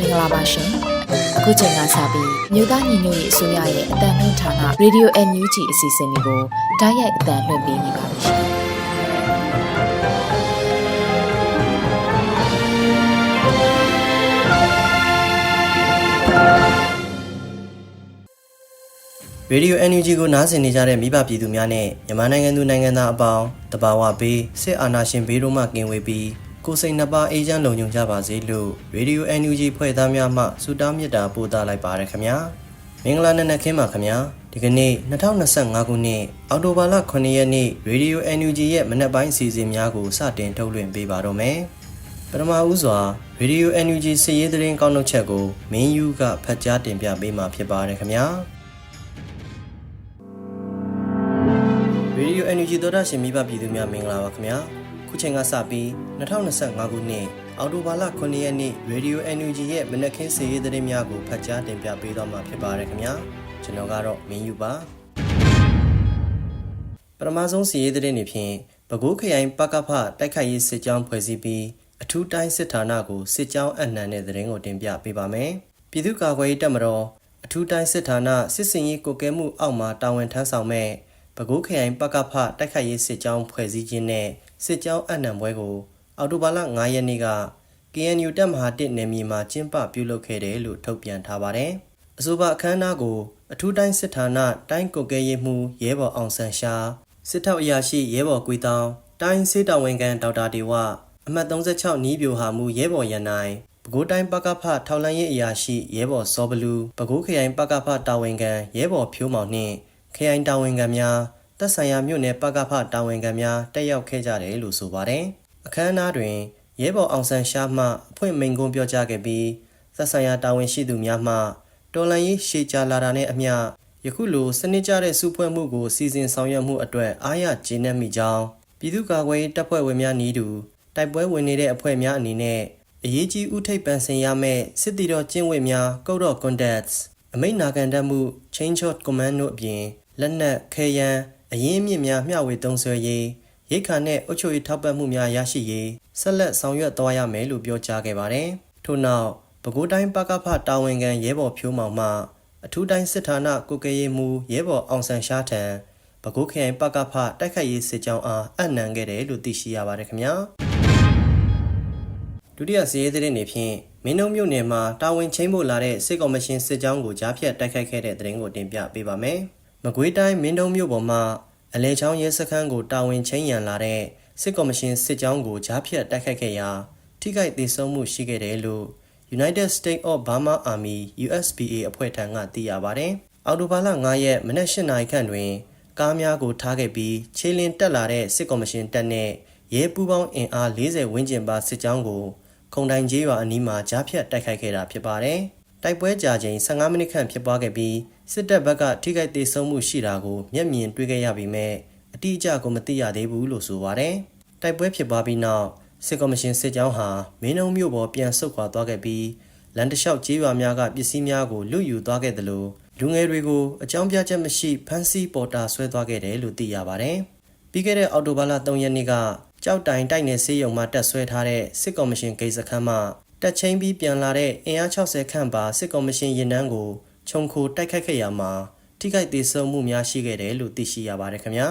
မင်္ဂလာပါရှင်အခုချိန်ကစပြီးမြို့သားညီညွတ်ရေးအစိုးရရဲ့အတန်လှည့်ဌာန Radio NUG အစီအစဉ်လေးကိုဓာတ်ရိုက်အတန်လှည့်ပေးနေပါပြီရှင်ရေဒီယို NUG ကိုနားဆင်နေကြတဲ့မိဘပြည်သူများနဲ့မြန်မာနိုင်ငံသူနိုင်ငံသားအပေါင်းတဘာဝဘေးစစ်အာဏာရှင်ဘေးတို့မှကင်းဝေးပြီး ကိုယ်စိတ်နှပါအေးချမ်းလုံခြုံကြပါစေလို့ရေဒီယို NUG ဖွဲ့သားများမှဆုတောင်းမေတ္တာပို့သလိုက်ပါရခင်ဗျာမင်္ဂလာနံနက်ခင်းပါခင်ဗျာဒီကနေ့2025ခုနှစ်အောက်တိုဘာလ9ရက်နေ့ရေဒီယို NUG ရဲ့မနက်ပိုင်းအစီအစဉ်များကိုစတင်ထုတ်လွှင့်ပေးပါတော့မယ်ပထမဦးစွာရေဒီယို NUG စီရေးသတင်းကောက်နှုတ်ချက်ကိုမင်းယူကဖတ်ကြားတင်ပြပေးမှာဖြစ်ပါတယ်ခင်ဗျာရေဒီယို NUG သောတာရှင်မိဘပြည်သူများမင်္ဂလာပါခင်ဗျာ ခုချိန်ကစပြီး2025ခုနှစ်အောက်တိုဘာလ9ရက်နေ့ရေဒီယို NUG ရဲ့မနက်ခင်းစီးရီးသတင်းများကိုဖတ်ကြားတင်ပြပေးသွားမှာဖြစ်ပါတယ်ခင်ဗျာကျွန်တော်ကတော့မင်းယူပါပထမဆုံးစီးရီးသတင်းတွေဖြင့်ပဲခူးခရိုင်ပကဖတိုက်ခိုက်ရေးစစ်ကြောင်းဖွဲ့စည်းပြီးအထူးတိုင်းစစ်ဌာနကိုစစ်ကြောင်းအနှံတဲ့သတင်းကိုတင်ပြပေးပါမယ်ပြည်သူ့ကာကွယ်ရေးတပ်မတော်အထူးတိုင်းစစ်ဌာနစစ်စင်ရေးကိုကဲမှုအောက်မှာတာဝန်ထမ်းဆောင်မဲ့ ပဲခူးခရိုင်ပကဖတိုက်ခိုက်ရေးစစ်ကြောင်းဖွဲ့စည်းခြင်းနဲ့စစ်ကြောင်းအနှံပွဲကိုအော်တိုဘာလ9ရက်နေ့က KNU တပ်မဟာ1နယ်မြေမှာကျင်းပပြုလုပ်ခဲ့တယ်လို့ထုတ်ပြန်ထားပါတယ်။အဆိုပါအခမ်းအနားကို အထူးတိုင်းစစ်ဌာနတိုင်းကုတ်ကဲရေးမှူးရဲဘော်အောင်ဆန်းရှာစစ်ထောက်အရာရှိရဲဘော်ကွေတောင်တိုင်းစစ်တော်ဝင်ခံဒေါက်တာဒေဝအမှတ်36နီးပြိုဟာမှုရဲဘော်ရန်နိုင်ပဲခူးတိုင်းပကဖထောက်လန်းရေးအရာရှိရဲဘော်စောဘလူပဲခူးခရိုင်ပကဖတာဝန်ခံရဲဘော်ဖြိုးမောင်နှင့် ခရိုင်တာဝန်ခံများတပ်ဆိုင်ရာမြို့နယ်ပကဖတာဝန်ခံများတက်ရောက်ခဲ့ကြတယ်လို့ဆိုပါတယ်။အခမ်းအနားတွင်ရဲဘော်အောင်ဆန်းရှားမှအဖွင့်မိန့်ခွန်းပြောကြားခဲ့ပြီးသက်ဆိုင်ရာတာဝန်ရှိသူများမှတော်လန်ရေးရှေ့ချလာတာနဲ့အမျှယခုလိုစနစ်ကျတဲ့စုဖွဲ့မှုကိုစီစဉ်ဆောင်ရွက်မှုအတွက်အားရကျေနပ်မိကြောင်းပြည်သူ့ကာကွယ်ရေးတပ်ဖွဲ့ဝင်များနီးတူတိုက်ပွဲဝင်နေတဲ့အဖွဲ့များအနေနဲ့အရေးကြီးဥထိပ်ပန်ဆင်ရမယ့်စစ်တီတော်ကျင့်ဝတ်များ Code of Conduct အမိန့်နာခံတတ်မှု Change Short Command တို့အပြင် လက်နက်ခဲယမ်းအရင်းအမြစ်များမျှဝေသုံးစွဲရေးရိတ်ခါနဲ့အုပ်ချုပ်ရေးထောက်ပံ့မှုများရရှိရေးဆက်လက်ဆောင်ရွက်သွားရမယ်လို့ပြောကြားခဲ့ပါတယ်။ထို့နောက်ပဲခူးတိုင်းပကဖတာဝန်ခံရဲဘော်ဖြိုးမောင်မှအထူးတိုင်းစစ်ဌာနကုကရေးမှူးရဲဘော်အောင်ဆန်းရှားထံပဲခူးခရိုင်ပကဖတိုက်ခိုက်ရေးစစ်ကြောင်းအားအနှံခဲ့တယ်လို့သိရှိရပါတယ်ခင်ဗျာ။ဒုတိယစီးရေးသတင်းတွေဖြင့်မင်းတို့မြို့နယ်မှာတာဝန်ချင်းဖို့လာတဲ့စစ်ကော်မရှင်စစ်ကြောင်းကိုကြားဖြတ်တိုက်ခိုက်ခဲ့တဲ့သတင်းကိုတင်ပြပေးပါမယ်။ မကွေးတိုင်းမင်းတုံမြို့ပေါ်မှာအလဲချောင်းရဲစခန်းကိုတာဝန်ချင်းရန်လာတဲ့စစ်ကော်မရှင်စစ်ကြောင်းကိုကြားဖြတ်တိုက်ခိုက်ခဲ့ရာထိခိုက်ဒေဆုံးမှုရှိခဲ့တယ်လို့ United States of Burma Army USPA အဖွဲ့ထံကသိရပါတယ်။အော်တိုဘာလ9ရက်မနက်၈နာရီခန့်တွင် ကားများကိုထားခဲ့ပြီးခြေလင်းတက်လာတဲ့စစ်ကော်မရှင်တပ်နဲ့ရဲပူးပေါင်းအင်အား40ဝန်းကျင်ပါစစ်ကြောင်းကိုခုံတိုင်ကျေးရွာအနီးမှာကြားဖြတ်တိုက်ခိုက်ခဲ့တာဖြစ်ပါတယ်။တိုက်ပွဲကြာချိန်15မိနစ်ခန့်ဖြစ်ပွားခဲ့ပြီး စစ်တပ်ဘက်ကထိခိုက်ဒေဆုံးမှုရှိတာကိုမျက်မြင်တွေ့ခဲ့ရပေမဲ့အတိအကျကိုမသိရသေးဘူးလို့ဆိုပါတယ်။တိုက်ပွဲဖြစ်ပွားပြီးနောက်စစ်ကော်မရှင်စစ်ကြောင်းဟာမင်းုံမြို့ပေါ်ပြန်ဆုတ်ခွာသွားခဲ့ပြီးလန်တလျှောက်ကျေးရွာများကပစ္စည်းများကိုလွတ်ယူသွားခဲ့တယ်လို့လူငယ်တွေကိုအကြောင်းပြချက်မရှိဖမ်းဆီးပေါ်တာဆွဲသွားခဲ့တယ်လို့သိရပါတယ်။ပြီးခဲ့တဲ့အောက်တိုဘာလ3ရက်နေ့ကကြောက်တိုင်တိုက်နယ်စေးရုံမှာတက်ဆွဲထားတဲ့စစ်ကော်မရှင်ဂိတ်စခန်းမှတက်ချင်းပြီးပြန်လာတဲ့အင်အား60ခန့်ပါစစ်ကော်မရှင်ရင်နှန်းကို ခြုံခိုတိုက်ခိုက်ခဲ့ရမှာထိခိုက်ဒေဆုံးမှုများရှိခဲ့တယ်လို့သိရှိရပါတယ်ခင်ဗျာ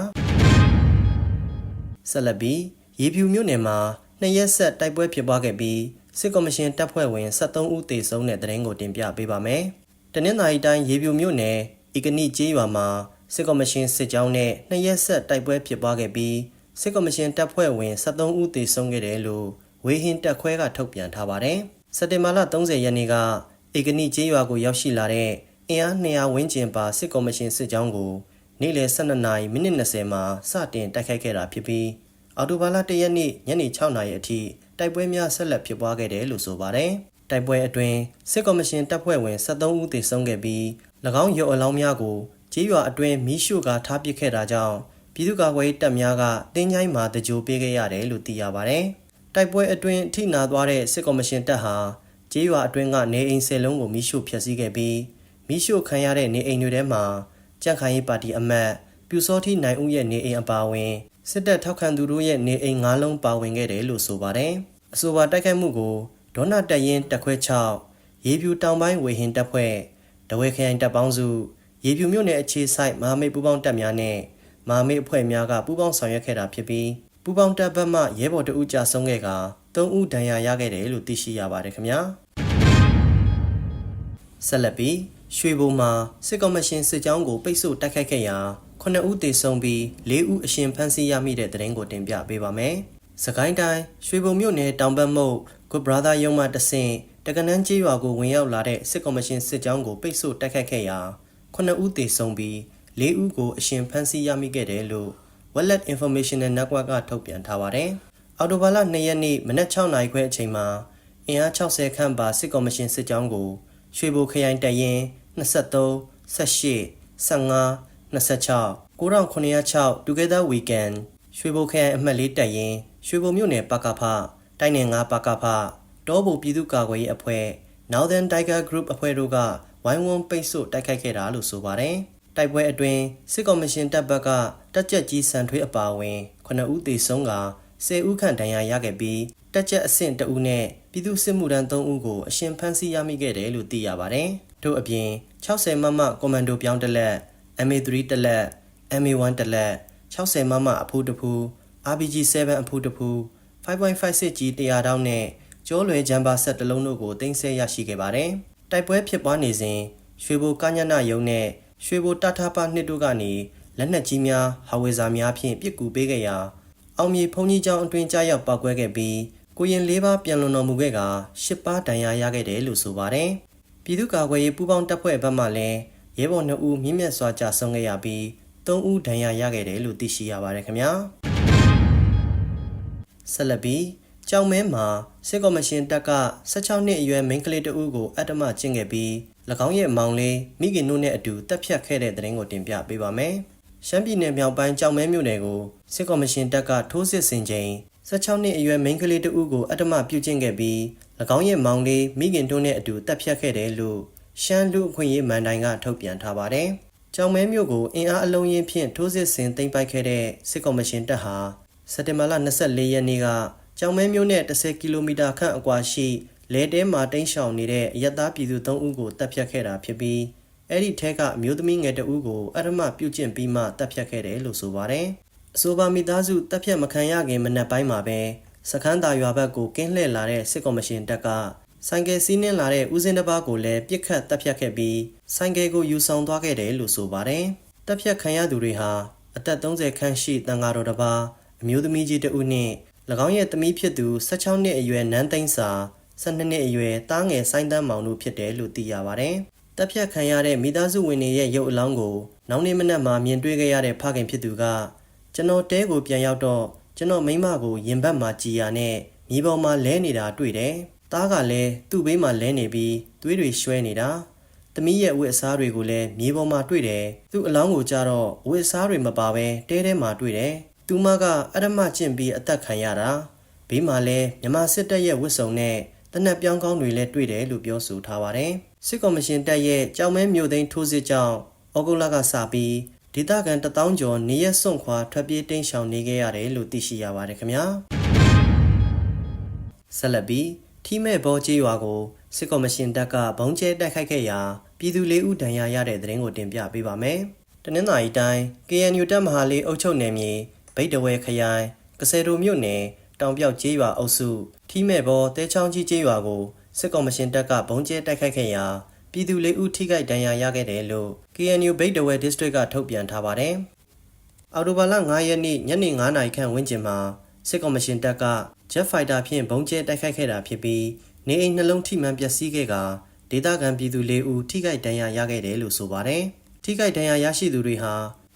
ဆက်လက်ပြီးရေဖြူမြို့နယ်မှာနှစ်ရက်ဆက်တိုက်ပွဲဖြစ်ပွားခဲ့ပြီးစစ်ကော်မရှင်တပ်ဖွဲ့ဝင်73ဦးသေဆုံးတဲ့တဲ့ရင်ကိုတင်ပြပေးပါမယ်တနင်္သာရီတိုင်းရေဖြူမြို့နယ်ဤကနိကျေးရွာမှာစစ်ကော်မရှင်စစ်ကြောင်းနဲ့နှစ်ရက်ဆက်တိုက်ပွဲဖြစ်ပွားခဲ့ပြီးစစ်ကော်မရှင်တပ်ဖွဲ့ဝင်73ဦးသေဆုံးခဲ့တယ်လို့ဝေဟင်တပ်ခွဲကထုတ်ပြန်ထားပါတယ်စက်တင်ဘာလ30ရက်နေ့ကဧကနိကျေးရွာကိုရောက်ရှိလာတဲ့ အင်အား200ဝန်းကျင်ပါစစ်ကော်မရှင်စစ်ကြောင်းကိုနေ့လယ်12နာရီမိနစ်20မှာစတင်တိုက်ခိုက်ခဲ့တာဖြစ်ပြီးအော်တိုဘာလ1ရက်နေ့ညနေ6နာရီအထိတိုက်ပွဲများဆက်လက်ဖြစ်ပွားခဲ့တယ်လို့ဆိုပါတယ်။တိုက်ပွဲအတွင်းစစ်ကော်မရှင်တပ်ဖွဲ့ဝင်73ဦးသေဆုံးခဲ့ပြီး၎င်းရုပ်အလောင်းများကိုကြေးရွာအတွင်းမီးရှို့ကာထားပစ်ခဲ့တာကြောင့်ပြည်သူ့ကာကွယ်ရေးတပ်များကတင်းချိုင်းမှာတကြိုပေးခဲ့ရတယ်လို့သိရပါတယ်။တိုက်ပွဲအတွင်းထိနာသွားတဲ့စစ်ကော်မရှင်တပ်ဟာကြေးရွာအတွင်းကနေအိမ်ဆယ်လုံးကိုမီးရှို့ဖျက်ဆီးခဲ့ပြီး မိရှို့ခံရတဲ့နေအိမ်တွေထဲမှာကြန့်ခိုင်ရေးပါတီအမတ်ပြူစောတိနိုင်ဦးရဲ့နေအိမ်အပါအဝင်စစ်တပ်ထောက်ခံသူတို့ရဲ့နေအိမ်၅လုံးပါဝင်ခဲ့တယ်လို့ဆိုပါတယ်။အဆိုပါတိုက်ခိုက်မှုကိုဒေါနာတက်ရင်တက်ခွဲ6ရေပြူတောင်ပိုင်းဝေဟင်တပ်ဖွဲ့တဝဲခရိုင်တပ်ပေါင်းစုရေပြူမြို့နယ်အခြေစိုက်မဟာမိတ်ပူးပေါင်းတပ်များနဲ့မဟာမိတ်အဖွဲ့များကပူးပေါင်းဆောင်ရွက်ခဲ့တာဖြစ်ပြီးပူးပေါင်းတပ်ဘက်မှရဲဘော်တအုပ်ကြဆုံးခဲ့က3ဦးဒဏ်ရာရခဲ့တယ်လို့သိရှိရပါတယ်ခင်ဗျာဆက်လက်ပြီး ရွှေဘုံမှာစစ်ကော်မရှင်စစ်ကြောင်းကိုပိတ်ဆို့တိုက်ခိုက်ခဲ့ရာ9ဦးသေဆုံးပြီး4ဦးအရှင်ဖမ်းဆီးရမိတဲ့တဲ့ရင်ကိုတင်ပြပေးပါမယ်။စကိုင်းတိုင်းရွှေဘုံမြို့နယ်တောင်ပတ်မုတ် Good Brother ရုံးမှတဆင့်တကနန်းကျေးရွာကိုဝင်ရောက်လာတဲ့စစ်ကော်မရှင်စစ်ကြောင်းကိုပိတ်ဆို့တိုက်ခိုက်ခဲ့ရာ9ဦးသေဆုံးပြီး4ဦးကိုအရှင်ဖမ်းဆီးရမိခဲ့တယ်လို့ Wallet Informational Network ကထုတ်ပြန်ထားပါတယ်။အော်တိုဘာလ2ရက်နေ့မနက်6နာရီခွဲအချိန်မှာအင်အား60ခန့်ပါစစ်ကော်မရှင်စစ်ကြောင်းကိုရွှေဘိုခရိုင်တပ်ရင်း 23 18 15 26 9906 Together Weekend ရွှေဘိုခရိုင်အမှတ်လေးတပ်ရင်းရွှေဘိုမြို့နယ်ပကဖတိုင်းနယ်9ပကဖတောဘိုပြည်သူ့ကာကွယ်ရေးအဖွဲ့ Northern Tiger Group အဖွဲ့တို့ကဝိုင်းဝန်းပိတ်ဆို့တိုက်ခိုက်ခဲ့တာလို့ဆိုပါတယ်။တိုက်ပွဲအတွင်းစစ်ကော်မရှင်တပ်ဘက်ကတက်ကြက်ကြီးစံထွေးအပါအဝင်9ဦးသေဆုံးက10ဦးခန့်ဒဏ်ရာရခဲ့ပြီးတက်ကြက်အဆင့်2ဦးနဲ့ပြည်သူစစ်မှုထမ်း3ဦးကိုအရှင်ဖမ်းဆီးရမိခဲ့တယ်လို့သိရပါတယ်။ ထို့အပြင်60မမကွန်မန်ဒိုပြောင်းတစ်လက် MA3 တစ်လက် MA1 တစ်လက်60မမအဖူးတစ်ဖူး RPG7 အဖူးတစ်ဖူး 5.56ကြီး100တောင်းနဲ့ကျောလွယ်ဂျမ်ဘာဆက်တစ်လုံးတို့ကိုတင်ဆက်ရရှိခဲ့ပါတယ်။တိုက်ပွဲဖြစ်ပွားနေစဉ်ရွှေဘိုကညနာယုံနဲ့ရွှေဘိုတထပါနှစ်တို့ကနေလက်နက်ကြီးများဟာဝေဇာများဖြင့်ပစ်ကူပေးခဲ့ရာအောင်မြေဖုန်ကြီးကျောင်းအတွင်းကြားရောက်ပောက်ကွဲခဲ့ပြီးကိုရင်၄ပါးပြန်လွန်တော်မူခဲ့က၈ပါးဒဏ်ရာရခဲ့တယ်လို့ဆိုပါတယ်။ ပြည်သူ့ကာကွယ်ရေးပူးပေါင်းတပ်ဖွဲ့ဘက်မှလည်းရဲဘော်2ဦးမြင့်မြတ်စွာကြာဆုံးခဲ့ရပြီး3ဦးဒဏ်ရာရခဲ့တယ်လို့သိရှိရပါတယ်ခင်ဗျာ။ဆက်လက်ပြီးကြောင်မဲမှာစစ်ကော်မရှင်တပ်က16နှစ်အရွယ်မိန်းကလေးတဦးကိုအတ္တမကျင့်ခဲ့ပြီး၎င်းရဲ့မောင်လေးမိခင်တို့နဲ့အတူတပ်ဖြတ်ခဲ့တဲ့တဲ့ရင်ကိုတင်ပြပေးပါမယ်။ရှမ်းပြည်နယ်မြောက်ပိုင်းကြောင်မဲမြို့နယ်ကိုစစ်ကော်မရှင်တပ်ကထိုးစစ်ဆင်ချိန်16နှစ်အရွယ်မိန်းကလေးတဦးကိုအတ္တမပြုကျင့်ခဲ့ပြီး၎ င်းရဲ့မောင်လေးမိခင်တို့နဲ့အတူတပ်ဖြတ်ခဲ့တယ်လို့ရှမ်းလူအခွင့်အရေးမန်တိုင်ကထုတ်ပြန်ထားပါတယ်။ကြောင်မဲမြို့ကိုအင်အားအလုံးရင်းဖြင့်ထိုးစစ်ဆင်သိမ်းပိုက်ခဲ့တဲ့စစ်ကော်မရှင်တပ်ဟာစက်တင်ဘာလ24ရက်နေ့ကကြောင်မဲမြို့နဲ့10ကီလိုမီတာခန့်အကွာရှိလဲတဲမှာတိမ်းရှောင်နေတဲ့အရက်သားပြည်သူ3ဦးကိုတပ်ဖြတ်ခဲ့တာဖြစ်ပြီးအဲ့ဒီထဲကအမျိုးသမီးငယ်တဦးကိုအရမပြုတ်ကျင့်ပြီးမှတပ်ဖြတ်ခဲ့တယ်လို့ဆိုပါတယ်။အဆိုပါမိသားစုတပ်ဖြတ်မခံရခင်မနက်ပိုင်းမှာပဲ စခန်းသာရွာဘက်ကိုကင်းလှည့်လာတဲ့စစ်ကော်မရှင်တပ်ကဆိုင်ကယ်စီးနှင်းလာတဲ့ဦးစင်းတစ်ပါးကိုလည်းပြစ်ခတ်တပ်ဖြတ်ခဲ့ပြီးဆိုင်ကယ်ကိုယူဆောင်သွားခဲ့တယ်လို့ဆိုပါတယ်။တပ်ဖြတ်ခံရသူတွေဟာအသက်30ခန့်ရှိတန်ဃာတော်တစ်ပါးအမျိုးသမီးကြီးတဦးနဲ့၎င်းရဲ့သမီးဖြစ်သူ16နှစ်အရွယ်နန်းသိန်းစာ12နှစ်အရွယ်တားငယ်ဆိုင်းတန်းမောင်တို့ဖြစ်တယ်လို့သိရပါတယ်။တပ်ဖြတ်ခံရတဲ့မိသားစုဝင်တွေရဲ့ရုပ်အလောင်းကိုနောက်နေ့မနက်မှာမြင်တွေ့ခဲ့ရတဲ့ဖခင်ဖြစ်သူကကျွန်တော်တဲကိုပြန်ရောက်တော့ ကျွန်တော်မိမကိုရင်ဘတ်မှာကြည်ရနဲ့မြေပေါ်မှာလဲနေတာတွေ့တယ်။တားကလည်းသူ့ဘေးမှာလဲနေပြီးသွေးတွေရွှဲနေတာ။သမီးရဲ့ဝတ်အစားတွေကိုလည်းမြေပေါ်မှာတွေ့တယ်။သူ့အလောင်းကိုကြတော့ဝတ်အစားတွေမပါဘဲတဲထဲမှာတွေ့တယ်။သူမကအရမကျင့်ပြီးအသက်ခံရတာ။ဘေးမှာလည်းမြမစစ်တပ်ရဲ့ဝတ်စုံနဲ့တနက်ပြောင်းကောင်းတွေလည်းတွေ့တယ်လို့ပြောဆိုထားပါတယ်။စစ်ကော်မရှင်တပ်ရဲ့ကြောင်မဲမျိုးသိန်းထိုးစစ်ကြောင့်ဩဂုတ်လကစပြီး ဒေသခံတထောင်ကျော်နေရက်စွန့်ခွာထွက်ပြေးတိမ်းရှောင်နေခဲ့ရတယ်လို့သိရှိရပါတယ်ခင်ဗျာဆက်လက်ပြီးထီမဲ့ဘောကျေးရွာကိုစစ်ကော်မရှင်တပ်ကဘုံကျဲတိုက်ခိုက်ခဲ့ရာပြည်သူလေးဦးဒဏ်ရာရတဲ့တဲ့ရင်ကိုတင်ပြပေးပါမယ်တနင်္သာရီတိုင်း KNU တပ်မဟာလေးအုပ်ချုပ်နယ်မြေဗိတ်တဝဲခရိုင်ကစဲတိုမြို့နယ်တောင်ပြောက်ကျေးရွာအုပ်စုထီမဲ့ဘောတဲချောင်းကြီးကျေးရွာကိုစစ်ကော်မရှင်တပ်ကဘုံကျဲတိုက်ခိုက်ခဲ့ရာ ပြည်သူလေးဦးထိခိုက်ဒဏ်ရာရခဲ့တယ်လို့ KNU ဗိတ်တဝဲ district ကထုတ်ပြန်ထားပါတယ်။အော်တိုဘာလ9ရက်နေ့ညနေ9နာရီခန့်ဝန်းကျင်မှာစစ်ကော်မရှင်တပ်က Jet Fighter ဖြင့်ဘုံကျဲတိုက်ခိုက်ခဲ့တာဖြစ်ပြီးနေအိမ်နှလုံးထိမှန်ပျက်စီးခဲ့ကဒေသခံပြည်သူလေးဦးထိခိုက်ဒဏ်ရာရခဲ့တယ်လို့ဆိုပါတယ်။ထိခိုက်ဒဏ်ရာရရှိသူတွေဟာ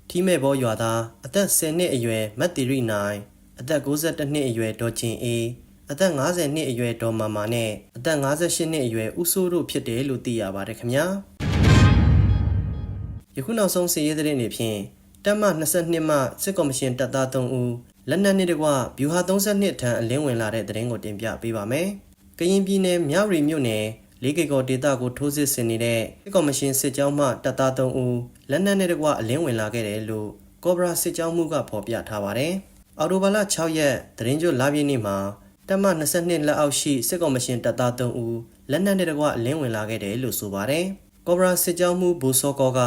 ထီမဲ့ဘောရွာသားအသက်10နှစ်အရွယ်မတ်တီရီနိုင်အသက်62နှစ်အရွယ်ဒေါ်ချင်းအေး အသက်50နှစ်အရွယ်ဒေါ်မာမာနဲ့အသက်58နှစ်အရွယ်ဦးစိုးတို့ဖြစ်တယ်လို့သိရပါတယ်ခင်ဗျာယခုနောက်ဆုံးစီးရဲတဲ့နေဖြင့်တပ်မ22မှစစ်ကော်မရှင်တပ်သား3ဦးလက်နက်နဲ့တကွဗျူဟာ32ထံအလင်းဝင်လာတဲ့တဲ့ရင်ကိုတင်ပြပေးပါမယ်ကရင်ပြည်နယ်မြဝတီမြို့နယ်လေးကေကောဒေတာကိုထိုးစစ်ဆင်နေတဲ့စစ်ကော်မရှင်စစ်ကြောင်းမှတပ်သား3ဦးလက်နက်နဲ့တကွအလင်းဝင်လာခဲ့တယ်လို့ကော့ဘရာစစ်ကြောင်းမှုကဖော်ပြထားပါတယ်အော်တိုဘာလ6ရက်သတင်းကြိုလာပြည့်နေ့မှာ တပ်မ22လက်အောက်ရှိစစ်ကော်မရှင်တပ်သား3ဦးလက်နက်နဲ့တကွအလင်းဝင်လာခဲ့တယ်လို့ဆိုပါတယ်။ကော့ဘရာစစ်ကြောင်းမှုဘူစောကောက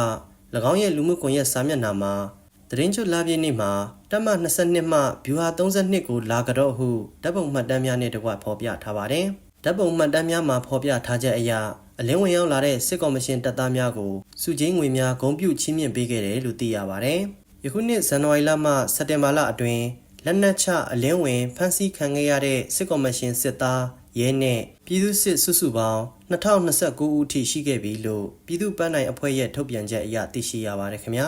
၎င်းရဲ့လူမှုကွန်ရက်စာမျက်နှာမှာသတင်းချုပ်လာပြည့်နေ့မှာတပ်မ22မှဗျူဟာ32ကိုလာကြတော့ဟုဓာတ်ပုံမှတ်တမ်းများနဲ့တကွဖော်ပြထားပါတယ်။ဓာတ်ပုံမှတ်တမ်းများမှာဖော်ပြထားချက်အရအလင်းဝင်ရောက်လာတဲ့စစ်ကော်မရှင်တပ်သားများကိုစုချင်းငွေများဂုံပြုချီးမြှင့်ပေးခဲ့တယ်လို့သိရပါတယ်။ယခုနှစ်ဇန်နဝါရီလမှစက်တင်ဘာလအတွင်း လက်နက်ချအလင်းဝင်ဖမ်းဆီးခံခဲ့ရတဲ့စစ်ကော်မရှင်စစ်သားရဲနဲ့ပြည်သူစစ်စုစုပေါင်း2029ဦးအထိရှိခဲ့ပြီလို့ပြည်သူ့ပန်းနိုင်အဖွဲ့ရဲ့ထုတ်ပြန်ချက်အရသိရှိရပါတယ်ခင်ဗျာ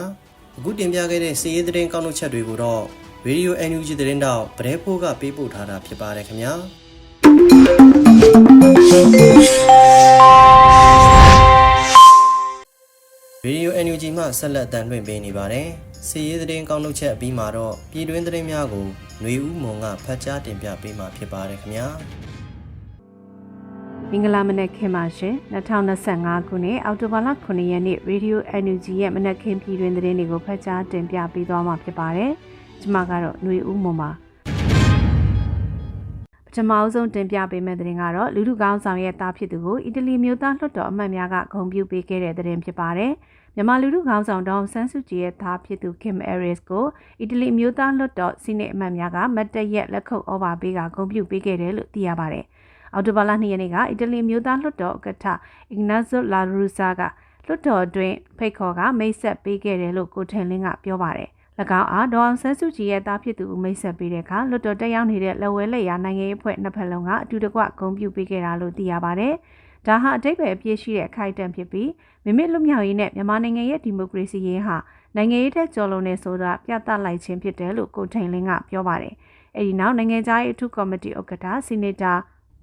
အခုတင်ပြခဲ့တဲ့စီးရေးသတင်းကောက်နှုတ်ချက်တွေကိုတော့ Radio NUG သတင်းတောက်ဗရဲဖိုးကပေးပို့ထားတာဖြစ်ပါတယ်ခင်ဗျာရေဒီယို NUG မှဆက်လက်တန်လွှင့်ပေးနေပါတယ်။စီရေးသတင်းကောင်းထုတ်ချက်အပြီးမှာတော့ပြည်တွင်းသတင်းများကိုຫນွေဦးမွန်ကဖတ်ကြားတင်ပြပေးမှာဖြစ်ပါတယ်ခင်ဗျာ မင်္ဂလာမနက်ခင်းပါရှင်2025ခုနှစ်အောက်တိုဘာလ9ရက်နေ့ Radio NUG ရဲ့မနက်ခင်းပြည်တွင်သတင်းတွေကိုဖတ်ကြားတင်ပြပေးသွားမှာဖြစ်ပါတယ်ကျွန်မကတော့ຫນွေဦးမွန်ပါ ပထမအဆုံးတင်ပြပေးမယ့်သတင်းကတော့လူလူကောင်းဆောင်ရဲ့တားဖြစ်သူကိုအီတလီမျိုးသားလွှတ်တော်အမတ်များကဂုဏ်ပြုပေးခဲ့တဲ့သတင်းဖြစ်ပါတယ်မြန်မာလူလူကောင်းဆောင်ဒေါအောင်ဆန်းစုကြည်ရဲ့သားဖြစ်သူ Kim Aris ကိုအီတလီမျိုးသားလွှတ်တော်စီနိအမတ်များကမတ်တရက်လက်ခုပ်ဩဘာပေးကဂုဏ်ပြုပေးခဲ့တယ်လို့သိရပါတယ်။အော်တိုဘာလ2ရက်နေ့ကအီတလီမျိုးသားလွှတ်တော်ဥက္ကဋ္ဌ Ignazio La Russa ကလွှတ်တော်တွင်ဖိတ်ခေါ်ကမိတ်ဆက်ပေးခဲ့တယ်လို့ကိုထင်လင်းကပြောပါတယ်။၎ င်းအားဒေါအောင်ဆန်းစုကြည်ရဲ့သားဖြစ်သူဦးမိတ်ဆက်ပေးတဲ့အခါလွှတ်တော်တက်ရောက်နေတဲ့လက်ဝဲလက်ရာနိုင်ငံရေးအဖွဲ့နှစ်ဖက်လုံးကအတူတကွဂုဏ်ပြုပေးခဲ့တာလို့သိရပါတယ်။ဒါဟာအတိတ်ပဲအပြည့်ရှိတဲ့အခိုက်အတန့်ဖြစ်ပြီးမိမိလွတ်မြောက်ရေးနဲ့မြန်မာနိုင်ငံရဲ့ဒီမိုကရေစီရေးဟာနိုင်ငံရေးထက်ကျော်လွန်နေဆိုတာပြသလိုက်ခြင်းဖြစ်တယ်လို့ကိုထိန်လင်းကပြောပါတယ်။အဲဒီနောက်နိုင်ငံသားရေးအထူးကော်မတီဥက္ကဋ္ဌဆီနိတာ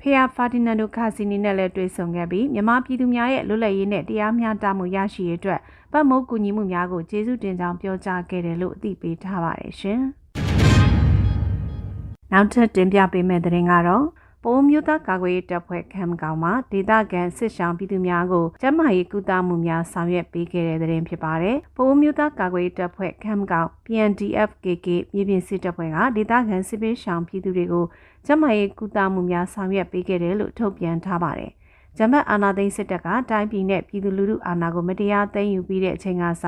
ဖေယာဖာဒီနန်ဒိုကာစီနီနဲ့လည်းတွေ့ဆုံခဲ့ပြီးမြန်မာပြည်သူများရဲ့လွတ်လပ်ရေးနဲ့တရားမျှတမှုရရှိရေးအတွက်ပတ်မိုးကူညီမှုများကိုကျေးဇူးတင်ကြောင်းပြောကြားခဲ့တယ်လို့အသိပေးထားပါတယ်ရှင်။နောက်ထပ်တင်ပြပေးမယ့်သတင်းကတော့ ပိုးမျိုးသားကာကွယ်ရေးတပ်ဖွဲ့ခံကောင်မှာဒေသခံစစ်ရှောင်းပြည်သူများကိုကျန်းမာရေးကုသမှုများဆောင်ရွက်ပေးခဲ့တဲ့သတင်းဖြစ်ပါတယ်။ပိုးမျိုးသားကာကွယ်ရေးတပ်ဖွဲ့ခံကောင် PNDF KK မြေပြင်စစ်တပ်ဖွဲ့ကဒေသခံစစ်ပေးရှောင်းပြည်သူတွေကိုကျန်းမာရေးကုသမှုများဆောင်ရွက်ပေးခဲ့တယ်လို့ထုတ်ပြန်ထားပါတယ်။ဂျမတ်အာနာသိန်းစစ်တပ်ကတိုင်းပြည်နဲ့ပြည်သူလူထုအာဏာကိုမတရားသိမ်းယူပြီးတဲ့အချိန်ကစ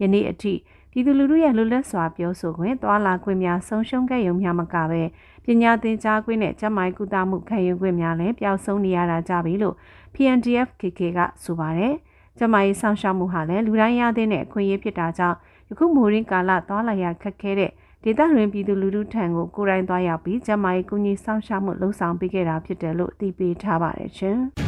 ယနေ့အထိပြည်သူလူထုရဲ့လွတ်လပ်စွာပြောဆိုခွင့်၊သွာလာခွင့်များဆုံးရှုံးခဲ့ရုံမျှမကပဲ ပညာသင်ကြားခွင့်နဲ့ကျန်းမာရေးကုသမှုခံယူခွင့်များလည်းပျောက်ဆုံးနေရတာကြပြီလို့ PNDF KK ကဆိုပါတယ်။ကျန်းမာရေးဆောင်ရှောက်မှုဟာလည်းလူတိုင်းရတဲ့အခွင့်အရေးဖြစ်တာကြောင့်ယခုမိုးရင်းကာလသွာလာရခက်ခဲတဲ့ဒေသတွင်ပြည်သူလူထုထံကိုကိုယ်တိုင်သွားရောက်ပြီးကျန်းမာရေးကူညီဆောင်ရှောက်မှုလှုံ့ဆော်ပေးခဲ့တာဖြစ်တယ်လို့အသိပေးထားပါတယ်ရှင်။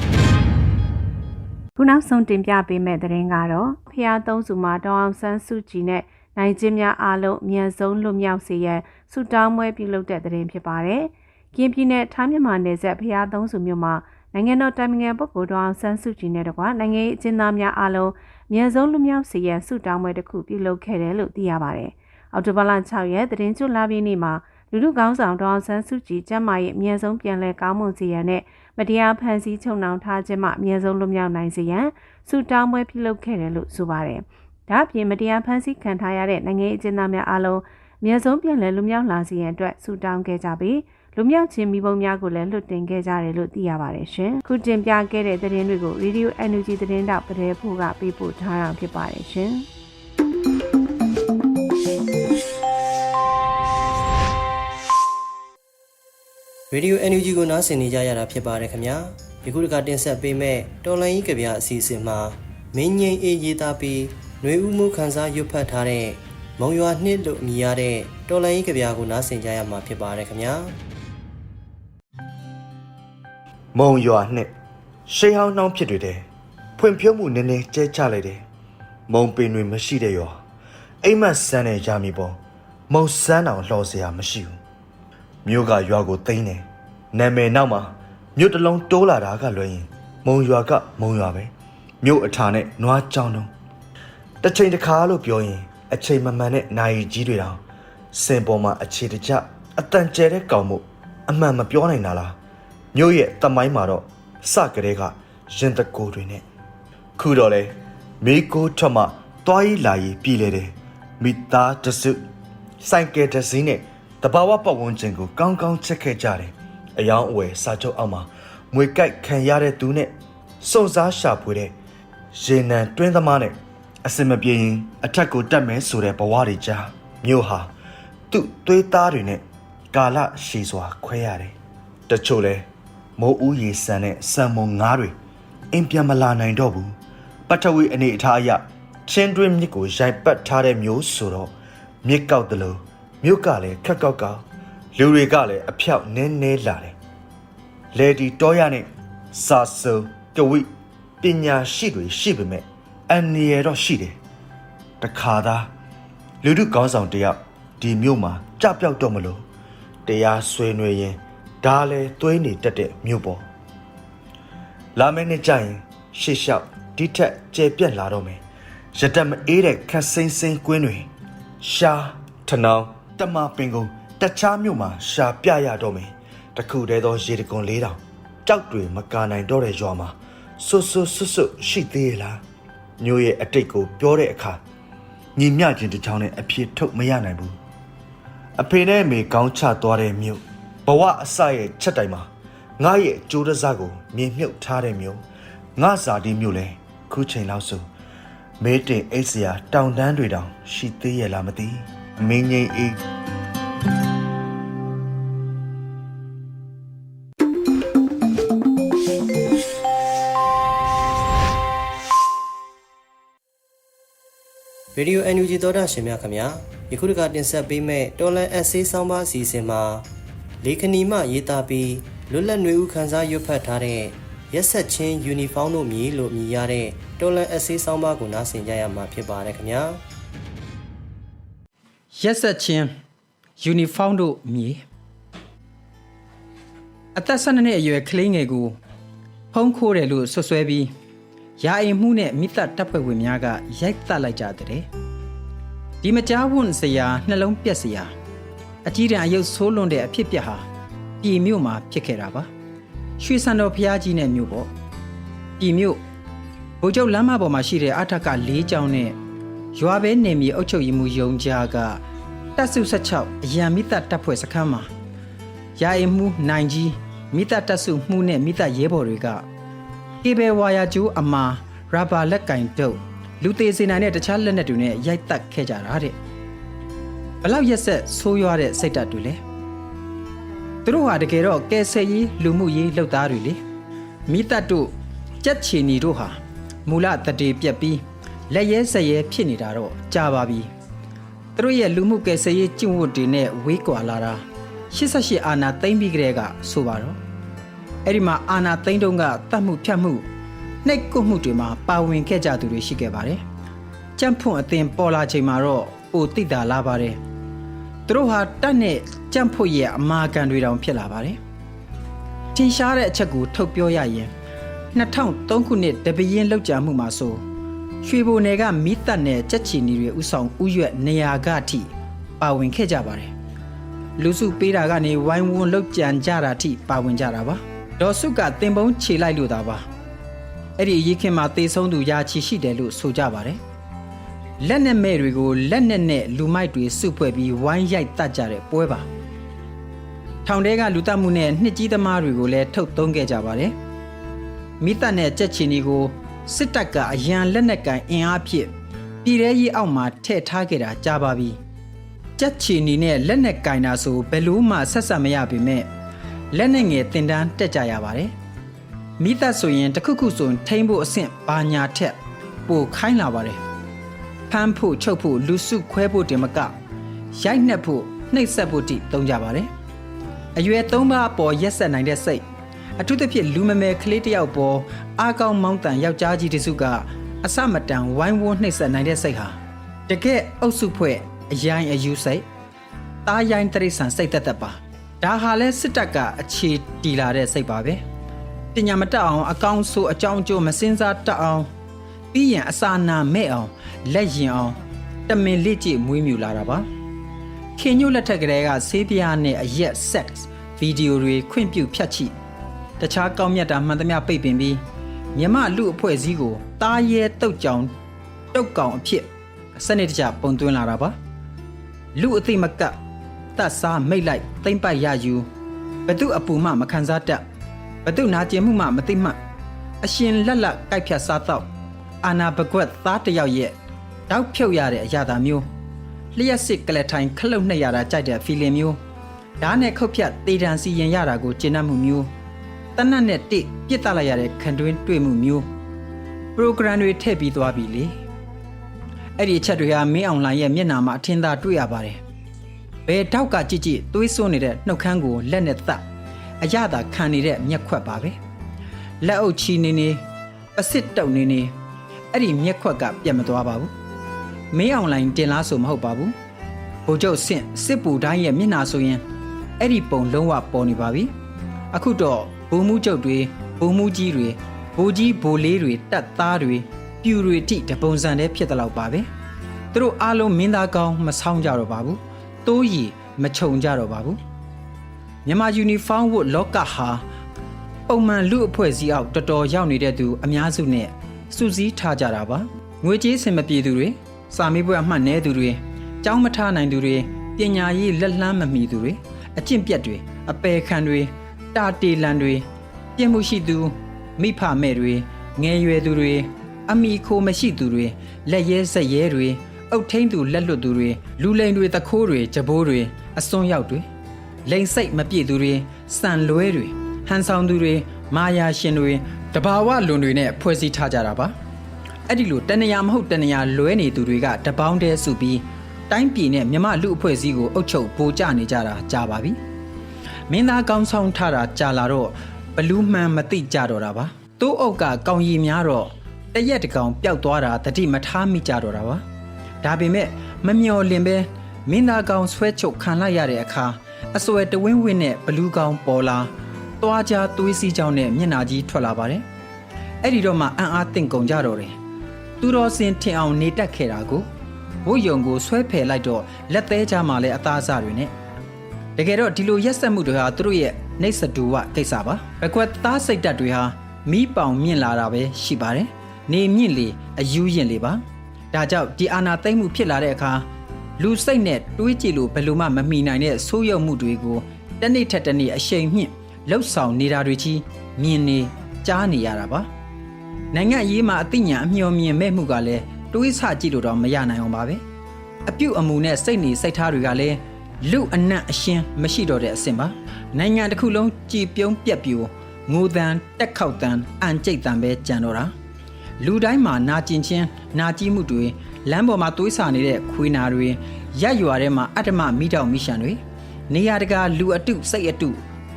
ခုနောက်ဆုံးတင်ပြပေးမယ့်သတင်းကတော့ဖျားသုံးစုမှာဒေါအောင်ဆန်းစုကြည်နဲ့ နိုင်ကျင်းများအားလုံးအမြန်ဆုံးလွတ်မြောက်စေရန်ဆုတောင်းပွဲပြုလုပ်တဲ့သတင်းဖြစ်ပါတယ်။ကင်းပြည်နယ်ထိုင်းမြန်မာနယ်စပ်ဖျားသုံးစုမြို့မှာနိုင်ငံတော်တိုင်ပင်ခံပုဂ္ဂိုလ်ဒေါအောင်ဆန်းစုကြည်နဲ့တကွနိုင်ငံရေးအကျဉ်းသားများအားလုံးအမြန်ဆုံးလွတ်မြောက်စေရန်ဆုတောင်းပွဲတစ်ခုပြုလုပ်ခဲ့တယ်လို့သိရပါတယ်။အော်တိုဘာလ6ရက်သတင်းကျွလာပြင်းနေ့မှာလူလူကောင်းဆောင်ဒေါအောင်ဆန်းစုကြည်ကျမ်းမာရေးအမြန်ဆုံးပြန်လည်ကောင်းမွန်စေရန်နဲ့မတရားဖန်ဆီးချုပ်နှောင်ထားခြင်းမှအမြန်ဆုံးလွတ်မြောက်နိုင်စေရန်ဆုတောင်းပွဲပြုလုပ်ခဲ့တယ်လို့ဆိုပါတယ်။ ဒါ့အပြင်မတရားဖန်ဆီးခံထားရတဲ့နိုင်ငံရေးအကျဉ်းသားများအားလုံးအမြန်ဆုံးပြန်လည်လွတ်မြောက်လာစေရန်အတွက်ဆုတောင်းခဲ့ကြပြီးလူမြောက်ချင်းမိဘများကိုလည်းလွတ်တင်ခဲ့ကြတယ်လို့သိရပါတယ်ရှင်။ခုတင်ပြခဲ့တဲ့သတင်းတွေကို Radio Energy သတင်းတောက်ပတဲ့ဖို့ကပေးပို့ထားတာဖြစ်ပါတယ်ရှင်။ Radio NUG ကိုနားဆင်နေကြရတာဖြစ်ပါတယ်ခင်ဗျာဒီခုတကတင်ဆက်ပေးမဲ့တော်လိုင်းကြီးကြပြအစီအစဉ်မှာမင်းငိမ့်အေးရေးသားပြီး ຫນွေဦးမှုခန်းစားရွတ်ဖတ်ထားတဲ့မုံရွာနှစ်လို့အမည်ရတဲ့တော်လိုင်းကြီးကြပြကိုနားဆင်ကြရမှာဖြစ်ပါတယ်ခင်ဗျာ မုံရွာနှစ်ရှေးဟောင်းနှောင်းဖြစ်တွေတဲ့ဖွံ့ဖြိုးမှုနည်းနည်းကျဲချလိုက်တယ်မုံပင်တွေမရှိတဲ့ရွာအိမ်မက်ဆန်းတဲ့ရမီပေါ်မုံစန်းတောင်လှော်เสียမရှိဘူးမြို့ကရွာကိုသိမ်းတယ်နာမည်နောက်မှာမြို့တစ်လုံးတိုးလာတာကလွှဲရင်မုံရွာကမုံရွာပဲမြို့အထာနဲ့နွားကြောင်းတုံး တစ်ချိန်တစ်ခါလို့ပြောရင် အချိန်မမှန်တဲ့နိုင်ကြီးတွေတောင်စင်ပေါ်မှာအခြေတကျအတန်ကျဲတဲ့ကောင်မှုအမှန်မပြောနိုင်တာလားမြို့ရဲ့တမိုင်းမှာတော့စကတဲ့ကရင်တကိုတွေနဲ့ခုတော့လေမိကိုထွက်မှတွားရီလာရီပြည်လေတယ်မိသားတစုစိုက်ကယ်တစင်းနဲ့တဘာဝပတ်ဝန်းကျင်ကိုကောင်းကောင်းချက်ခဲ့ကြတယ်အယောင်အဝယ်စာချုပ်အောက်မှာမွေကြိုက်ခံရတဲ့သူနဲ့စုံစားရှာဖွေတဲ့ရေနံတွင်းသမားနဲ့ အစင်မပြေရင်အထက်ကိုတက်မယ်ဆိုတဲ့ဘဝတွေကြားမြို့ဟာသူ့သွေးသားတွေနဲ့ကာလရှည်စွာခွဲရတယ်တချို့လဲမိုးဦးရေဆန်တဲ့စံမုံငါးတွေအိမ်ပြန်မလာနိုင်တော့ဘူးပထဝီအနေအထားအရချင်းတွင်းမြစ်ကိုရိုက်ပတ်ထားတဲ့မျိုးဆိုတော့မြစ်ကောက်တယ်လို့မြို့ကလည်းခက်ကောက်ကောက်လူတွေကလည်းအဖြောက်နည်းနည်းလာတယ်လေဒီတောရနဲ့စာစုံကဝိပညာရှိတွေရှိပေမဲ့ အန်ရယ်တော့ရှိတယ်တခါသားလူတို့ကောင်းဆောင်တယောက်ဒီမြို့မှာကြပြောက်တော့မလို့တရားဆွေးနွေးရင်ဒါလဲသွေးနေတတ်တဲ့မြို့ပေါ်လာမယ့်နေ့ကျရင်ရှေ့လျှောက်ဒီထက်ကျေပြက်လာတော့မယ်ရတက်မအေးတဲ့ခက်စိမ့်စိမ့်ကွင်းတွေရှာထနောင်းတမပင်ကုန်းတခြားမြို့မှာရှာပြရတော့မယ်တခုတည်းသောရေတကွန်လေးတောင်ကြောက်တွေမကာနိုင်တော့တဲ့ရွာမှာဆွဆွဆွဆွရှိသေးရဲ့လား မြို့ရဲ့အတိတ်ကိုပြောတဲ့အခါညီမျှခြင်းတစ်ချောင်းနဲ့အဖြစ်ထုတ်မရနိုင်ဘူးအဖေနဲ့အမေကောင်းချသွားတဲ့မြို့ဘဝအစရဲ့ချက်တိုင်မှာငါရဲ့ကြိုးတစားကိုမြင်မြုပ်ထားတဲ့မြို့ငါစာဒီမြို့လဲခုချိန်လောက်ဆိုမေးတင်အိတ်စရာတောင်တန်းတွေတောင် ရှိသေးရဲ့လားမသိမင်းငိမ့်အေး ရေဒီယို NUG သောတာရှင်များခင်ဗျာယခုတကတင်ဆက်ပေးမဲ့တော်လန်အဆေးဆောင်းပါးအစီအစဉ်မှာလေခဏီမှရေးသားပြီးလွတ်လပ်နေဦးခန်းစားရွတ်ဖတ်ထားတဲ့ရက်ဆက်ချင်းယူနီဖောင်းတို့မြည်လို့မြည်ရတဲ့တော်လန်အဆေးဆောင်းပါးကိုနားဆင်ကြရမှာဖြစ်ပါတယ်ခင်ဗျာရက်ဆက်ချင်းယူနီဖောင်းတို့မြေအသက်12နှစ်အရွယ်ကလေးငယ်ကိုဖုံးခိုးတယ်လို့ဆွဆွဲပြီး ရာအိမ်မှုနဲ့မိသက်တပ်ဖွဲ့ဝင်များကရိုက်တက်လိုက်ကြတဲ့ဒီမကြားဝွန်းစရာနှလုံးပြက်စရာအကြီးတန်းအယုတ်ဆိုးလွန်တဲ့အဖြစ်ပြက်ဟာပြည်မြို့မှာဖြစ်ခဲ့တာပါရွှေစံတော်ဖျားကြီးနဲ့မြို့ပေါ့ပြည်မြို့ဗိုလ်ချုပ်လမ်းမပေါ်မှာရှိတဲ့အထက်က၄ကျောင်းနဲ့ရွာဘဲနေမြေအုပ်ချုပ်ရေးမှုယုံကြားကတပ်စု16အရန်မိသက်တပ်ဖွဲ့စခန်းမှာရာအိမ်မှုနိုင်ကြီးမိသက်တပ်စုမှုနဲ့မိသက်ရဲဘော်တွေက ကေဘယ်ဝါယာကျိုးအမာရာဘာလက်ကင်တုပ်လူသေးစေနိုင်တဲ့တခြားလက်နက်တွေနဲ့ရိုက်တက်ခဲ့ကြတာတဲ့ဘလောက်ရက်ဆက်ဆိုးရွားတဲ့စိတ်ဓာတ်တွေလဲသူတို့ဟာတကယ်တော့ကယ်ဆယ်ရေးလူမှုရေးလှုပ်သားတွေလေမိသက်တို့ကြက်ချီနီတို့ဟာမူလတတေပြက်ပြီးလက်ရဲဆက်ရဲဖြစ်နေတာတော့ကြာပါပြီသူတို့ရဲ့လူမှုကယ်ဆယ်ရေးကျင့်ဝတ်တွေနဲ့ဝေးကွာလာတာ88အာနာသိမ့်ပြီးကြတဲ့ကဆိုပါတော့ အဲ့ဒီမှာအာနာသိမ့်တုံးကတတ်မှုဖြတ်မှုနှိတ်ကွမှုတွေမှာပါဝင်ခဲ့ကြသူတွေရှိခဲ့ပါတယ်ကြံ့ဖွံ့အသင်ပေါ်လာချိန်မှာတော့ပိုတိတာလာပါတယ်သူတို့ဟာတက်နဲ့ကြံ့ဖွံ့ရဲ့အမာခံတွေတောင်ဖြစ်လာပါတယ်ထင်ရှားတဲ့အချက်ကိုထုတ်ပြောရရင်2003ခုနှစ်တပရင်လောက်ကြမှုမှာဆိုရွှေဘိုနယ်ကမိသက်နယ်ကြက်ချီနီတွေဥဆောင်ဥရွက်နေရာကအထိပါဝင်ခဲ့ကြပါတယ်လူစုပေးတာကနေဝိုင်းဝန်းလောက်ကြံကြတာအထိပါဝင်ကြတာပါ ဒေါ်စုကတင်ပုံးခြေလိုက်လို့တာပါအဲ့ဒီအရေးခင်မှာတေဆုံးသူရာချီရှိတယ်လို့ဆိုကြပါတယ်လက်နဲ့မဲ့တွေကိုလက်နဲ့နဲ့လူမိုက်တွေစုဖွဲ့ပြီးဝိုင်းရိုက်တတ်ကြတဲ့ပွဲပါထောင်ထဲကလူတက်မှုနဲ့နှစ်ကြီးသမားတွေကိုလည်းထုတ်သုံးခဲ့ကြပါတယ်မိသက်နဲ့ကြက်ချီနီကိုစစ်တပ်ကအရန်လက်နက်ကန်အင်အားဖြင့်ပြည်ရဲကြီးအောက်မှာထည့်ထားခဲ့တာကြာပါပြီ။ကြက်ချီနီနဲ့လက်နက်ကင်တာဆိုဘယ်လို့မှဆက်ဆက်မရပေမဲ့ လက်နက်ငယ်တင်တန်းတက်ကြရပါတယ်။မိသက်ဆိုရင်တစ်ခုခုဆိုရင်ထိမ့်ဖို့အဆင့်ဘာညာထက်ပိုခိုင်းလာပါတယ်။ဖမ်းဖို့ချုပ်ဖို့လူစုခွဲဖို့တင်မကရိုက်နှက်ဖို့နှိပ်စက်ဖို့တိတုံးကြပါတယ်။အရွယ်သုံးပါးအပေါ်ရက်ဆက်နိုင်တဲ့စိတ်အထူးသဖြင့်လူမမယ်ကလေးတစ်ယောက်ပေါ်အားကောင်းမောင်းတန်ယောက်ျားကြီးတစ်စုကအစမတန်ဝိုင်းဝန်းနှိပ်စက်နိုင်တဲ့စိတ်ဟာတကယ်အုပ်စုဖွဲ့အရိုင်းအယူစိတ်တားရိုင်းတရိษံစိတ်သက်သက်ပါ ဒါဟာလဲစစ်တပ်ကအခြေတီလာတဲ့စိတ်ပါပဲပညာမတက်အောင်အကောင်းဆိုးအကြောင်းအကျိုးမစင်စားတက်အောင်ပြီးရင်အစာနာမဲ့အောင်လက်ရင်အောင်တမင်လက်ကြည့်မွေးမြူလာတာပါခင်ညို့လက်ထက်ကလေးကဆေးပြားနဲ့အရက် sex ဗီဒီယိုတွေခွင့်ပြုဖြတ်ချိတခြားကောင်းမြတ်တာမှန်သမျှပိတ်ပင်ပြီးမြမလူအဖွဲ့အစည်းကိုတားရဲတုတ်ကြောင်တုတ်ကောင်အဖြစ်စနစ်တကျပုံသွင်းလာတာပါလူအသိမကတ် တတ်စားမိတ်လိုက်သိမ့်ပိုက်ရယူဘသူအပူမှမခံစားတတ်ဘသူနာကျင်မှုမှမသိမှတ်အရှင်လက်လက်ကြိုက်ဖြတ်စားတော့အာနာဘကွက်သားတစ်ယောက်ရဲ့တောက်ဖြုတ်ရတဲ့အရာသာမျိုးလျှက်စစ်ကလထိုင်ခလုတ်နှက်ရတာကြိုက်တဲ့ feeling မျိုးဓာတ်နဲ့ခုတ်ဖြတ်တေတံစီရင်ရတာကိုကျင့်တတ်မှုမျိုးတနတ်နဲ့တိပြစ်တတ်လိုက်ရတဲ့ခံတွင်းတွေ့မှုမျိုး program တွေထည့်ပြီးသွားပြီလေအဲ့ဒီအချက်တွေဟာမင်းအောင်လှိုင်ရဲ့မျက်နှာမှာအထင်သာတွေ့ရပါတယ် ဘယ်တောက်ကကြည့်ကြည့်သွေးစွန်းနေတဲ့နှုတ်ခမ်းကိုလက်နဲ့သတ်အရသာခံနေတဲ့မျက်ခွက်ပါပဲလက်အုပ်ချီနေနေပစစ်တုပ်နေနေအဲ့ဒီမျက်ခွက်ကပြတ်မသွားပါဘူးမင်းအောင်လှိုင်တင်လားဆိုမဟုတ်ပါဘူးဘိုလ်ချုပ်ဆင့်စစ်ပူတိုင်းရဲ့မျက်နှာဆိုရင်အဲ့ဒီပုံလုံးဝပေါ်နေပါပြီအခုတော့ဘုံမှုကျုပ်တွေဘုံမှုကြီးတွေဘိုးကြီးဘိုးလေးတွေတက်သားတွေပြူတွေတိတပုံစံတည်းဖြစ်တဲ့လောက်ပါပဲသူတို့အားလုံးမင်းသားကောင်းမဆောင်ကြတော့ပါဘူး တိုးရီမခြုံကြတော့ပါဘူးမြန်မာယူနီဖောင်းဝတ်လောကဟာပုံမှန်လူအဖွဲ့စည်းအောက်တော်တော်ရောက်နေတဲ့သူအများစုနဲ့စုစည်းထားကြတာပါငွေကြေးစင်မပြေသူတွေစာမေးပွဲအမှတ်နည်းသူတွေကြောင်းမထားနိုင်သူတွေပညာရေးလက်လှမ်းမမီသူတွေအကျင့်ပြတ်တွေအပယ်ခံတွေတာတေလန်တွေပြည့်မှုရှိသူမိဖမဲ့တွေငယ်ရွယ်သူတွေအမိခိုမရှိသူတွေလက်ရဲဆက်ရဲတွေ အုတ်ထင်းသူလက်လွတ်သူတွေလူလိန်တွေတခိုးတွေကြဘိုးတွေအစွန်းရောက်တွေလိန်စိတ်မပြည့်သူတွေစံလွဲတွေဟန်ဆောင်သူတွေမာယာရှင်တွေတဘာဝလွန်တွေနဲ့ဖွဲ့စည်းထားကြတာပါအဲ့ဒီလိုတဏှာမဟုတ်တဏှာလွဲနေသူတွေကတပေါင်းတည်းစုပြီးတိုင်းပြည်နဲ့မြမလူအဖွဲ့အစည်းကိုအုပ်ချုပ်ပိုကြနေကြတာကြာပါပြီမင်းသားကောင်းဆောင်ထားတာကြာလာတော့ဘလူးမှန်မသိကြတော့တာပါတိုးအုပ်ကကောင်းရီများတော့တရက်တကောင်ပျောက်သွားတာတတိမထားမိကြတော့တာပါ ဒါပေမဲ့မမျော်လင့်ပဲမင်းသားကောင်ဆွဲချုပ်ခံလိုက်ရတဲ့အခါအစွဲတဝင်းဝင်းနဲ့ဘလူးကောင်ပေါ်လာသွားကြသွေးစီးကြောင်းနဲ့မျက်နာကြီးထွက်လာပါတယ်အဲ့ဒီတော့မှအံ့အားသင့်ကုန်ကြတော့တယ်သူတော်စင်ထင်အောင်နေတက်ခဲ့တာကိုဝုတ်ယုံကိုဆွဲဖယ်လိုက်တော့လက်သေးကြမှာလဲအသားအစတွေနဲ့တကယ်တော့ဒီလိုရက်ဆက်မှုတွေဟာသူတို့ရဲ့နှိပ်စတူဝကိစ္စပါဘကွက်သားစိတ်တက်တွေဟာမီးပောင်မြင့်လာတာပဲရှိပါတယ်နေမြင့်လေအယူရင်လေပါ ဒါကြောင့်ဒီအာနာသိမ့်မှုဖြစ်လာတဲ့အခါလူစိတ်နဲ့တွေးကြည့်လို့ဘယ်လိုမှမမီနိုင်တဲ့ဆိုးရုံမှုတွေကိုတစ်နေ့ထက်တစ်နေ့အရှိန်မြင့်လှုပ်ဆောင်နေတာတွေကြီးမြင်နေကြားနေရတာပါနိုင်ငံရေးမှာအသိဉာဏ်အမျှော်မြင်မဲ့မှုကလည်းတွေးဆကြည့်လို့တော့မရနိုင်အောင်ပါပဲအပြုတ်အမူနဲ့စိတ်နေစိတ်ထားတွေကလည်းလူအနံ့အရှင်းမရှိတော့တဲ့အဆင့်ပါနိုင်ငံတစ်ခုလုံးကြည်ပြုံးပြက်ပြိုငိုတန်တက်ခောက်တန်အန်ကြိတ်တန်ပဲကြံတော့တာ လူတိုင်းမှာနာကျင်ချင်းနာကြည့်မှုတွေလမ်းပေါ်မှာသွေးဆာနေတဲ့ခွေးနာတွေရက်ရွာထဲမှာအတ္တမမိတောင်မိရှံတွေနေရာတကာလူအတုစိတ်အတု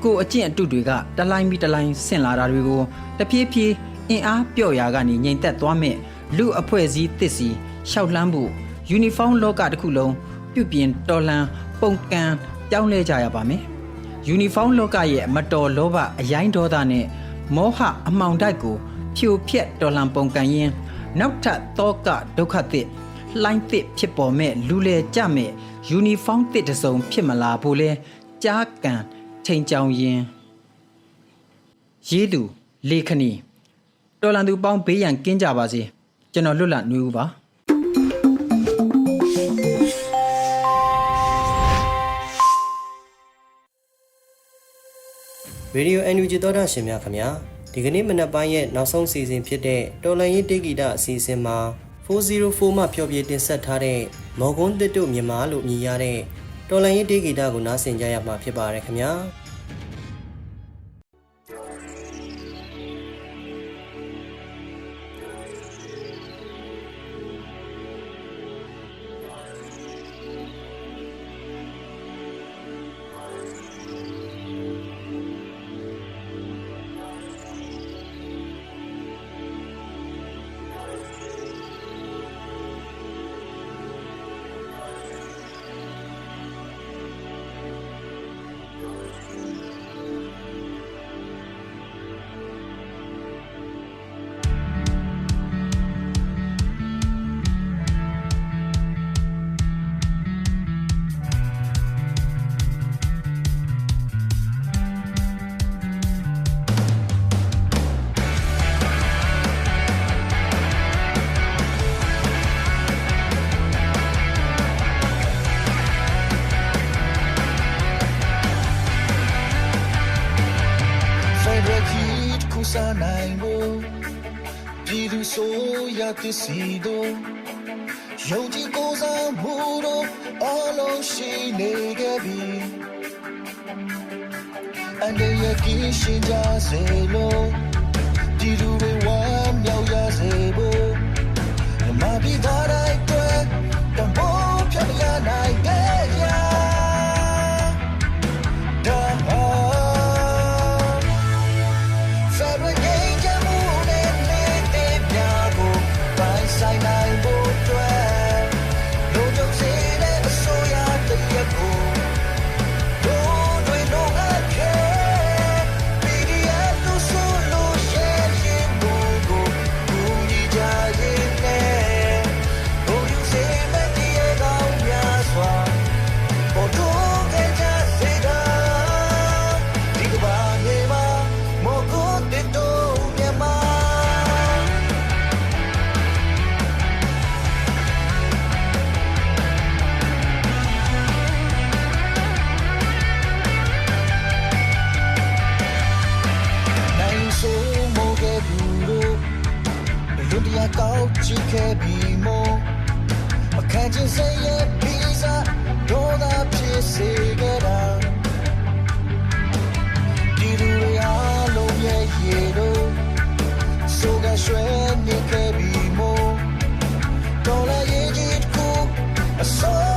ကိုအကျင့်အတုတွေကတလိုင်းပြီးတလိုင်းဆင့်လာတာတွေကိုတပြေးပြေးအင်အားပြော့ရာကနေငြိမ်သက်သွားမဲ့လူအဖွဲ့အစည်းတစ်စီရှောက်လှမ်းဖို့ယူနီဖောင်းလောကတစ်ခုလုံးပြုပြင်တော်လှန်ပုံကံပြောင်းလဲကြရပါမယ်ယူနီဖောင်းလောကရဲ့မတော်လောဘအယိုင်းဒေါသနဲ့မောဟအမှောင်တိုက်ကို ဖြိုဖျက်တော်လှန်ပုံကံရင်နောက်ထပ်သောကဒုက္ခသစ်လှိုင်းသစ်ဖြစ်ပေါ်မဲ့လူလေကြမဲ့ယူနီဖောင်းသစ်တစ်စုံဖြစ်မလာဘူးလဲကြားကန်ထိန်ကြောင်ရင်ရေးသူလေခဏီတော်လန်သူပေါင်းဘေးရန်ကင်းကြပါစေကျွန်တော်လွတ်လပ်နေဦးပါရေဒီယို NUG သောတာရှင်များခင်ဗျာ ဒီကနေ့မနက်ပိုင်းရဲ့နောက်ဆုံးစီစဉ်ဖြစ်တဲ့တော်လန်ရေးတေဂီတာအစီအစဉ်မှာ404မှဖျော်ဖြေတင်ဆက်ထားတဲ့မော်ကွန်းတစ်တို့မြန်မာလို့မြည်ရတဲ့တော်လန်ရေးတေဂီတာကိုနားဆင်ကြရမှာဖြစ်ပါတယ်ခင်ဗျာ ရသစ်စီတို့ယုံကြည်ကိုးစားမှုတို့အလုံးရှိနေခဲ့ပြီအနေရကင်းရှင်ကြစေလို့ပြည်သူတွေ လူတရားကောက်ချစ်ခဲ့ပြီးမို့အခန်းချင်းစိတ်ရဲ့ဗီဇာဒေါ်လာဖြစ်စေခဲ့တာဒီလူတွေအားလုံးရဲ့ရေတို့ဆိုကရွှဲနေခဲ့ပြီးမို့ဒေါ်လာရဲ့ကြီးတစ်ခုအစော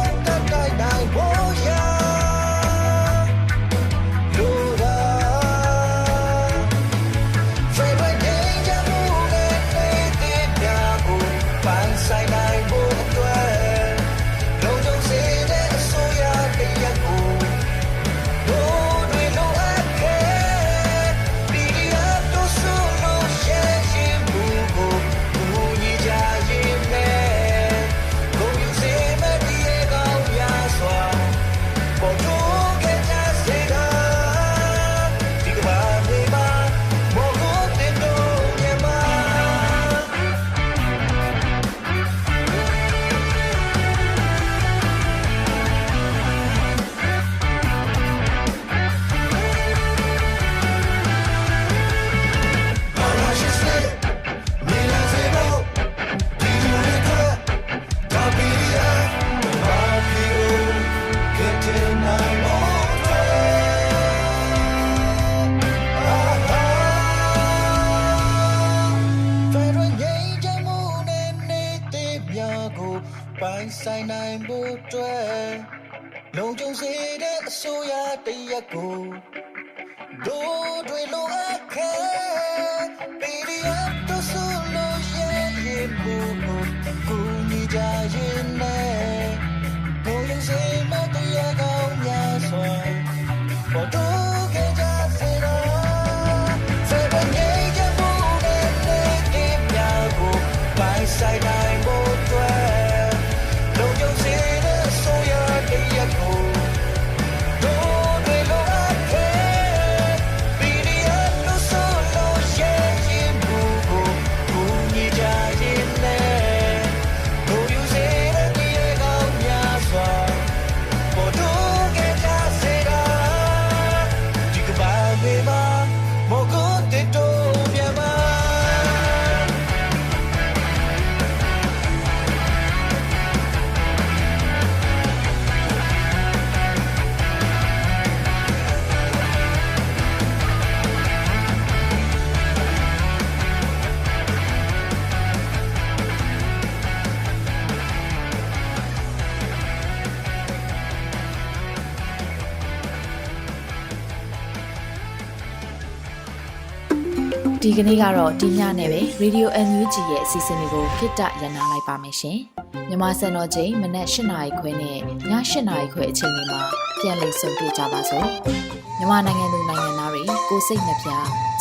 ဒီကနေ့ကတော့ဒီညနဲ့ပဲ Radio NUG ရဲ့အစီအစဉ်လေးကိုခਿੱတရနာလိုက်ပါမယ်ရှင်။မြမစံတော်ချိန်မနက်၈နာရီခွဲနဲ့ည၈နာရီခွဲအချိန်တွေမှာပြန်လည်ဆုံတွေ့ကြပါစို့။မြမနိုင်ငံသူနိုင်ငံသားတွေကိုစိတ်နှပြ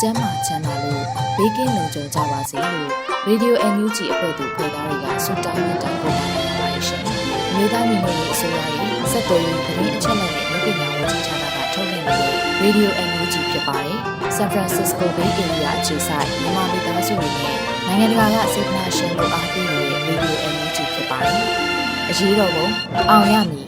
ကျန်းမာချမ်းသာလို့ဘေးကင်းလုံခြုံကြပါစေလို့ Radio NUG အဖွဲ့သူဖွဲ့သားတွေကဆုတောင်းမေတ္တာပို့တာနေပါတယ်ရှင်။မြေသားညီမတွေအစိုးရရဲ့စက်တော်ရင်သတင်းအချက်အလက်တွေပညာဝန်ကြီးဌာနကထုတ်လွှင့်နေတဲ့ Radio NUG ဖြစ်ပါတယ်။ San Francisco Bay Area အခြေစိုက်မြန်မာမိသားစုတွေနဲ့နိုင်ငံတကာကစေတနာရှင်တို့အားပေးနေတဲ့ Radio NUG ဖြစ်ပါတယ်။အရေးတော်ပုံအောင်ရမည်